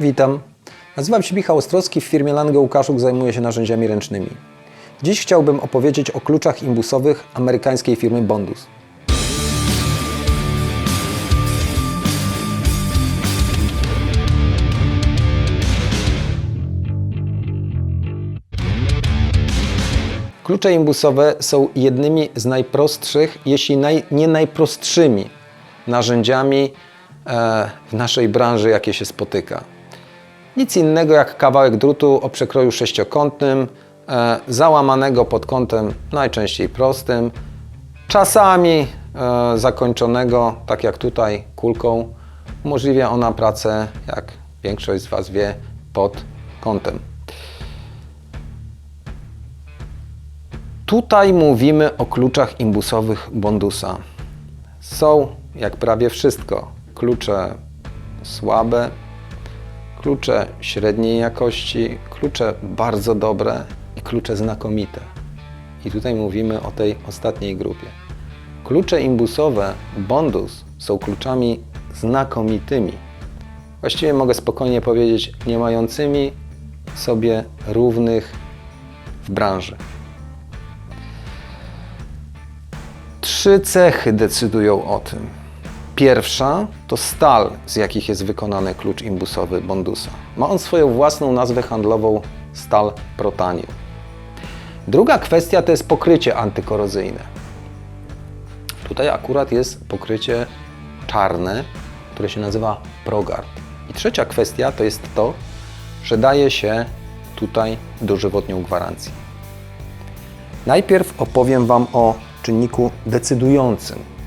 Witam. Nazywam się Michał Ostrowski, w firmie Lange Łukaszuk zajmuję się narzędziami ręcznymi. Dziś chciałbym opowiedzieć o kluczach imbusowych amerykańskiej firmy Bondus. Klucze imbusowe są jednymi z najprostszych, jeśli naj, nie najprostszymi narzędziami e, w naszej branży, jakie się spotyka. Nic innego jak kawałek drutu o przekroju sześciokątnym, e, załamanego pod kątem najczęściej prostym, czasami e, zakończonego, tak jak tutaj, kulką. Umożliwia ona pracę, jak większość z Was wie, pod kątem. Tutaj mówimy o kluczach imbusowych Bondusa. Są, jak prawie wszystko, klucze słabe, klucze średniej jakości, klucze bardzo dobre i klucze znakomite. I tutaj mówimy o tej ostatniej grupie. Klucze imbusowe Bondus są kluczami znakomitymi. Właściwie mogę spokojnie powiedzieć, nie mającymi sobie równych w branży. Trzy cechy decydują o tym. Pierwsza to stal, z jakich jest wykonany klucz imbusowy Bondusa. Ma on swoją własną nazwę handlową stal protanium. Druga kwestia to jest pokrycie antykorozyjne. Tutaj akurat jest pokrycie czarne, które się nazywa Progard. I trzecia kwestia to jest to, że daje się tutaj dożywotnią gwarancję. Najpierw opowiem Wam o czynniku decydującym.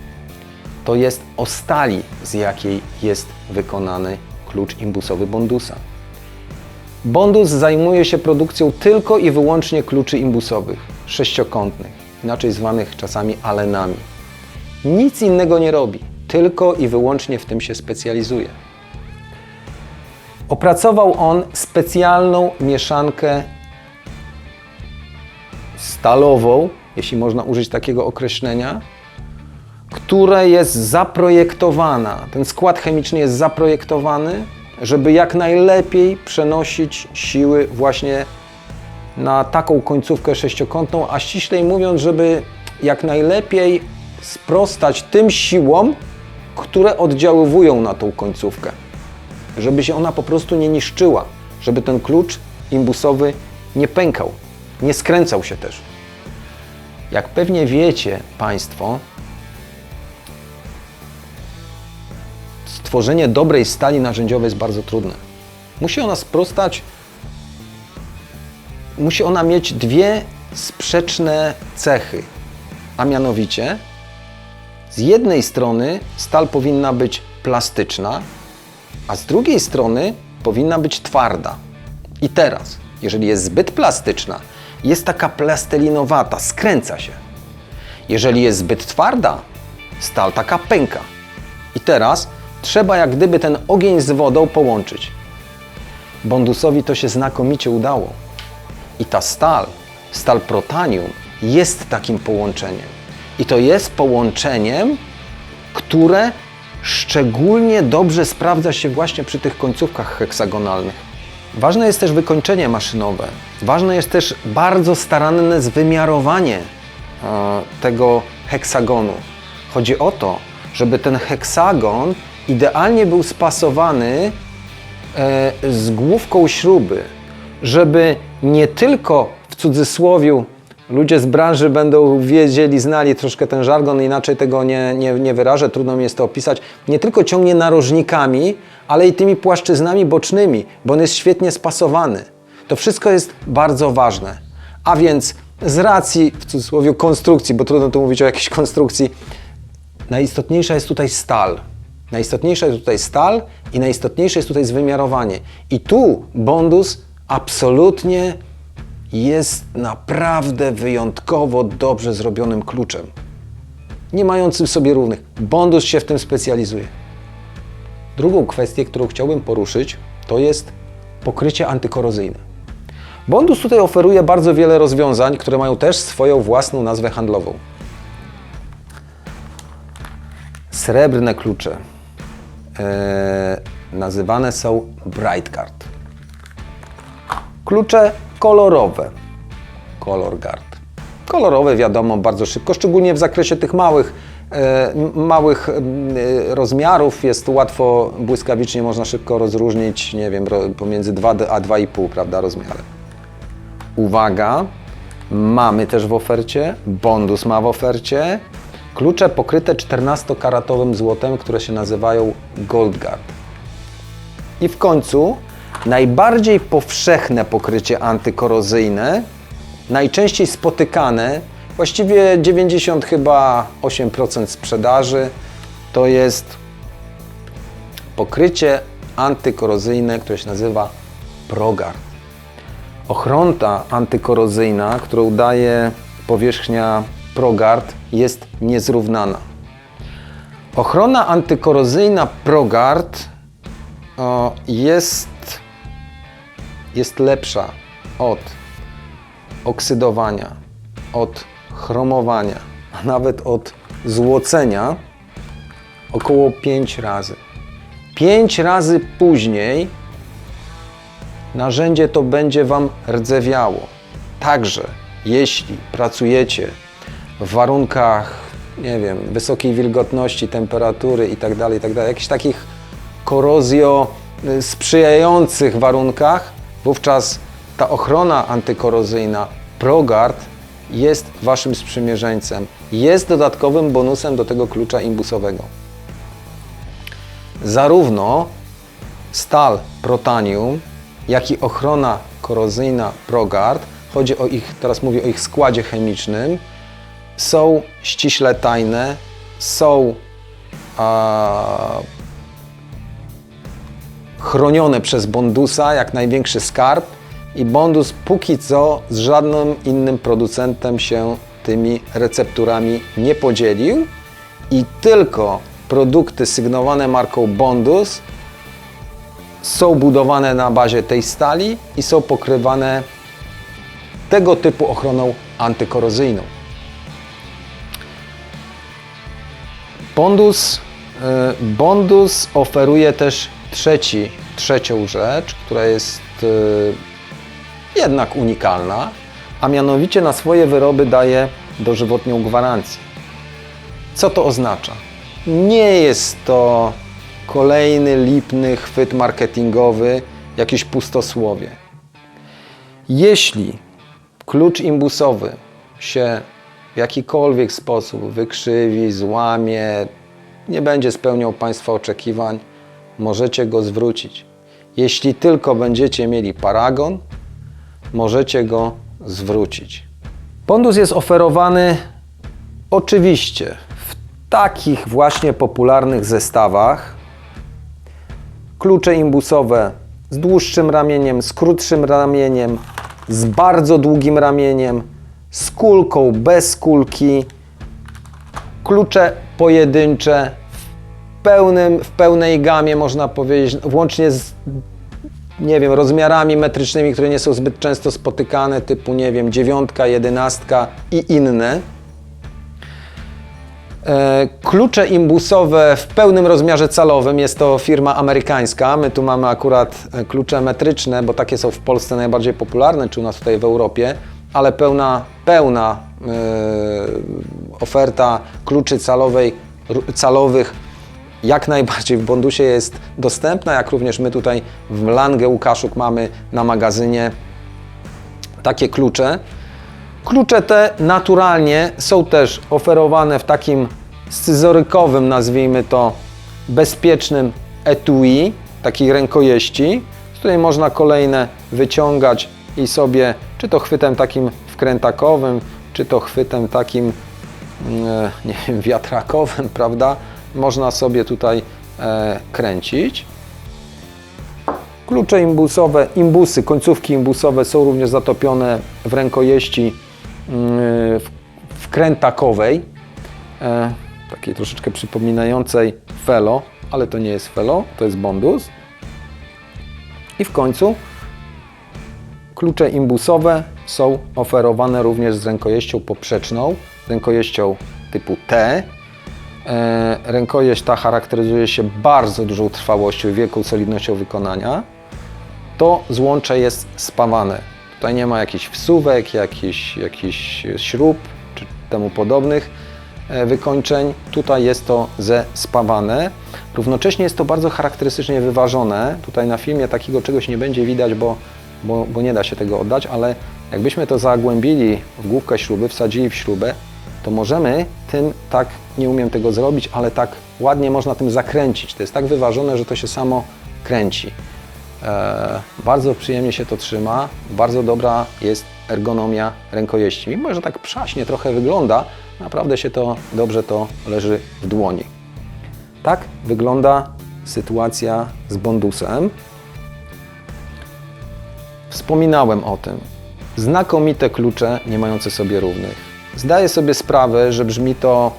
To jest o stali, z jakiej jest wykonany klucz imbusowy Bondusa. Bondus zajmuje się produkcją tylko i wyłącznie kluczy imbusowych, sześciokątnych, inaczej zwanych czasami alenami. Nic innego nie robi, tylko i wyłącznie w tym się specjalizuje. Opracował on specjalną mieszankę stalową, jeśli można użyć takiego określenia, która jest zaprojektowana, ten skład chemiczny jest zaprojektowany, żeby jak najlepiej przenosić siły właśnie na taką końcówkę sześciokątną, a ściślej mówiąc, żeby jak najlepiej sprostać tym siłom, które oddziaływują na tą końcówkę. Żeby się ona po prostu nie niszczyła, żeby ten klucz imbusowy nie pękał, nie skręcał się też. Jak pewnie wiecie Państwo, stworzenie dobrej stali narzędziowej jest bardzo trudne. Musi ona sprostać, musi ona mieć dwie sprzeczne cechy, a mianowicie z jednej strony stal powinna być plastyczna, a z drugiej strony powinna być twarda. I teraz, jeżeli jest zbyt plastyczna, jest taka plastelinowata, skręca się. Jeżeli jest zbyt twarda, stal taka pęka. I teraz trzeba jak gdyby ten ogień z wodą połączyć. Bondusowi to się znakomicie udało. I ta stal, stal protanium, jest takim połączeniem. I to jest połączeniem, które szczególnie dobrze sprawdza się właśnie przy tych końcówkach heksagonalnych. Ważne jest też wykończenie maszynowe. Ważne jest też bardzo staranne zwymiarowanie e, tego heksagonu. Chodzi o to, żeby ten heksagon idealnie był spasowany e, z główką śruby, żeby nie tylko w cudzysłowiu ludzie z branży będą wiedzieli, znali troszkę ten żargon, inaczej tego nie, nie, nie wyrażę, trudno mi jest to opisać, nie tylko ciągnie narożnikami, ale i tymi płaszczyznami bocznymi, bo on jest świetnie spasowany. To wszystko jest bardzo ważne. A więc z racji, w cudzysłowie, konstrukcji, bo trudno tu mówić o jakiejś konstrukcji, najistotniejsza jest tutaj stal. Najistotniejsza jest tutaj stal i najistotniejsze jest tutaj zwymiarowanie. I tu Bondus absolutnie jest naprawdę wyjątkowo dobrze zrobionym kluczem. Nie mającym sobie równych. Bondus się w tym specjalizuje. Drugą kwestię, którą chciałbym poruszyć, to jest pokrycie antykorozyjne. Bondus tutaj oferuje bardzo wiele rozwiązań, które mają też swoją własną nazwę handlową. Srebrne klucze, nazywane są Bright Card. Klucze kolorowe. Color Guard. Kolorowe wiadomo bardzo szybko, szczególnie w zakresie tych małych, e, małych e, rozmiarów jest łatwo, błyskawicznie można szybko rozróżnić, nie wiem, pomiędzy 2 a 2,5, prawda, rozmiarem. Uwaga, mamy też w ofercie, Bondus ma w ofercie klucze pokryte 14-karatowym złotem, które się nazywają Gold Guard. I w końcu najbardziej powszechne pokrycie antykorozyjne, najczęściej spotykane, właściwie 90 chyba 8% sprzedaży, to jest pokrycie antykorozyjne, które się nazywa Progard. Ochronta antykorozyjna, którą daje powierzchnia Progard jest niezrównana. Ochrona antykorozyjna Progard o, jest, jest lepsza od oksydowania, od chromowania, a nawet od złocenia około 5 razy. 5 razy później narzędzie to będzie Wam rdzewiało. Także jeśli pracujecie w warunkach, nie wiem, wysokiej wilgotności, temperatury itd., itd., jakichś takich korozjo y, sprzyjających warunkach, wówczas ta ochrona antykorozyjna ProGuard jest Waszym sprzymierzeńcem. Jest dodatkowym bonusem do tego klucza imbusowego. Zarówno stal Protanium, jak i ochrona korozyjna ProGuard, chodzi o ich, teraz mówię o ich składzie chemicznym, są ściśle tajne, są a, chronione przez Bondusa jak największy skarb i Bondus póki co z żadnym innym producentem się tymi recepturami nie podzielił i tylko produkty sygnowane marką Bondus są budowane na bazie tej stali i są pokrywane tego typu ochroną antykorozyjną. Bondus, e, Bondus oferuje też trzeci, trzecią rzecz, która jest e, jednak unikalna, a mianowicie na swoje wyroby daje dożywotnią gwarancję. Co to oznacza? Nie jest to kolejny lipny chwyt marketingowy, jakieś pustosłowie. Jeśli klucz imbusowy się w jakikolwiek sposób wykrzywi, złamie, nie będzie spełniał Państwa oczekiwań, możecie go zwrócić. Jeśli tylko będziecie mieli paragon, możecie go zwrócić. Bondus jest oferowany oczywiście w takich właśnie popularnych zestawach. Klucze imbusowe z dłuższym ramieniem, z krótszym ramieniem, z bardzo długim ramieniem, z kulką, bez kulki, klucze pojedyncze w, pełnym, w pełnej gamie, można powiedzieć, włącznie z nie wiem, rozmiarami metrycznymi, które nie są zbyt często spotykane, typu, nie wiem, dziewiątka, jedenastka i inne. E, Klucze imbusowe w pełnym rozmiarze calowym jest to firma amerykańska. My tu mamy akurat e, klucze metryczne, bo takie są w Polsce najbardziej popularne, czy u nas tutaj w Europie, ale pełna, pełna e, oferta kluczy calowej, calowych jak najbardziej w Bondusie jest dostępna, jak również my tutaj w Lange Łukaszuk mamy na magazynie takie klucze. Klucze te naturalnie są też oferowane w takim scyzorykowym, nazwijmy to, bezpiecznym etui, takiej rękojeści, z której można kolejne wyciągać i sobie, czy to chwytem takim wkrętakowym, czy to chwytem takim, mm, nie wiem, wiatrakowym, prawda, można sobie tutaj e, kręcić. Klucze imbusowe, imbusy, końcówki imbusowe są również zatopione w rękojeści mm, w- wkrętakowej, e, takiej troszeczkę przypominającej felo, ale to nie jest felo, to jest bondus. I w końcu klucze imbusowe są oferowane również z rękojeścią poprzeczną, rękojeścią typu T, E, rękojeść ta charakteryzuje się bardzo dużą trwałością i wielką solidnością wykonania. To złącze jest spawane. Tutaj nie ma jakichś wsówek, jakichś, jakichś śrub czy temu podobnych e, wykończeń. Tutaj jest to zespawane. Równocześnie jest to bardzo charakterystycznie wyważone. Tutaj na filmie takiego czegoś nie będzie widać, bo, bo, bo nie da się tego oddać, ale jakbyśmy to zagłębili w główkę śruby, wsadzili w śrubę, to możemy tym tak, nie umiem tego zrobić, ale tak ładnie można tym zakręcić. To jest tak wyważone, że to się samo kręci. E, bardzo przyjemnie się to trzyma, bardzo dobra jest ergonomia rękojeści. Mimo, że tak przaśnie trochę wygląda, naprawdę się to dobrze to leży w dłoni. Tak wygląda sytuacja z bondusem. Wspominałem o tym. Znakomite klucze, nie mające sobie równych. Zdaję sobie sprawę, że brzmi to,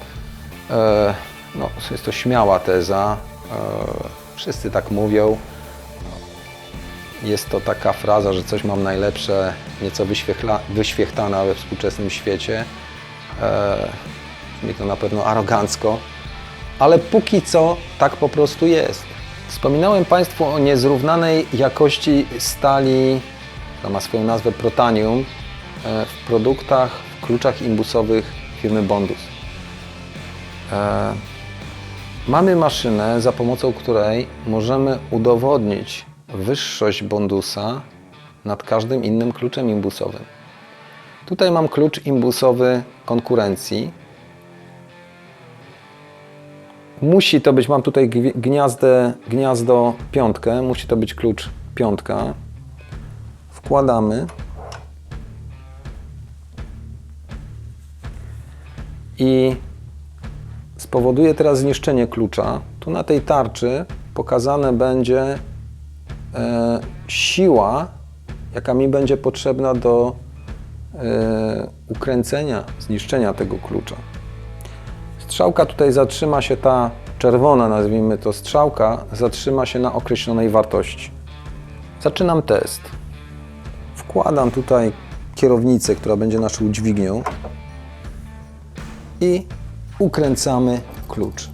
e, no, jest to śmiała teza. E, wszyscy tak mówią. Jest to taka fraza, że coś mam najlepsze, nieco wyświechtana we współczesnym świecie. E, brzmi to na pewno arogancko, ale póki co tak po prostu jest. Wspominałem Państwu o niezrównanej jakości stali, która ma swoją nazwę Protanium, e, w produktach, w kluczach imbusowych firmy Bondus. E, Mamy maszynę, za pomocą której możemy udowodnić wyższość Bondusa nad każdym innym kluczem imbusowym. Tutaj mam klucz imbusowy konkurencji. Musi to być, mam tutaj gniazdę, gniazdo piątkę, musi to być klucz piątka. Wkładamy i spowoduje teraz zniszczenie klucza. Tu na tej tarczy pokazane będzie e, siła, jaka mi będzie potrzebna do e, ukręcenia, zniszczenia tego klucza. Strzałka tutaj zatrzyma się, ta czerwona, nazwijmy to strzałka, zatrzyma się na określonej wartości. Zaczynam test. Wkładam tutaj kierownicę, która będzie naszą dźwignią i ukręcamy klucz.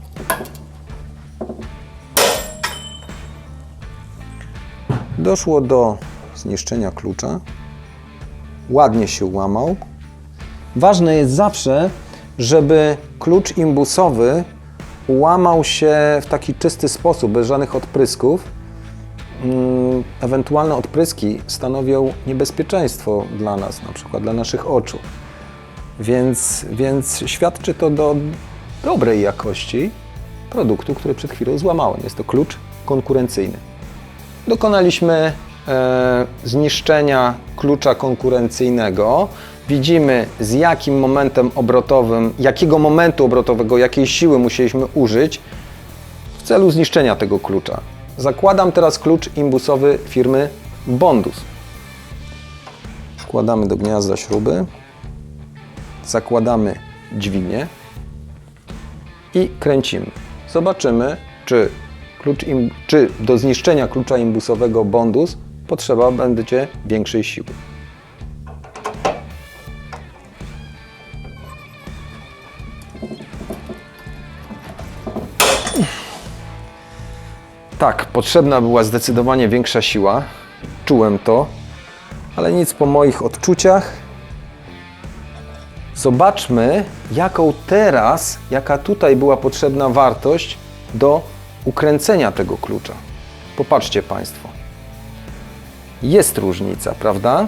Doszło do zniszczenia klucza. Ładnie się łamał. Ważne jest zawsze, żeby klucz imbusowy łamał się w taki czysty sposób, bez żadnych odprysków. Mm, Ewentualne odpryski stanowią niebezpieczeństwo dla nas, na przykład dla naszych oczu. Więc, więc świadczy to do dobrej jakości produktu, który przed chwilą złamałem. Jest to klucz konkurencyjny. Dokonaliśmy e, zniszczenia klucza konkurencyjnego. Widzimy z jakim momentem obrotowym, jakiego momentu obrotowego, jakiej siły musieliśmy użyć w celu zniszczenia tego klucza. Zakładam teraz klucz imbusowy firmy Bondus. Wkładamy do gniazda śruby zakładamy dźwignię i kręcimy. Zobaczymy, czy, klucz im, czy do zniszczenia klucza imbusowego Bondus potrzeba będzie większej siły. Tak, potrzebna była zdecydowanie większa siła. Czułem to, ale nic po moich odczuciach Zobaczmy, jaką teraz, jaka tutaj była potrzebna wartość do ukręcenia tego klucza. Popatrzcie Państwo. Jest różnica, prawda?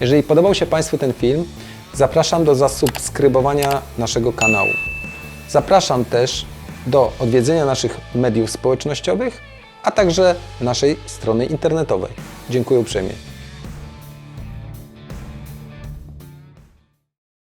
Jeżeli podobał się Państwu ten film, zapraszam do zasubskrybowania naszego kanału. Zapraszam też do odwiedzenia naszych mediów społecznościowych, a także naszej strony internetowej. Dziękuję uprzejmie.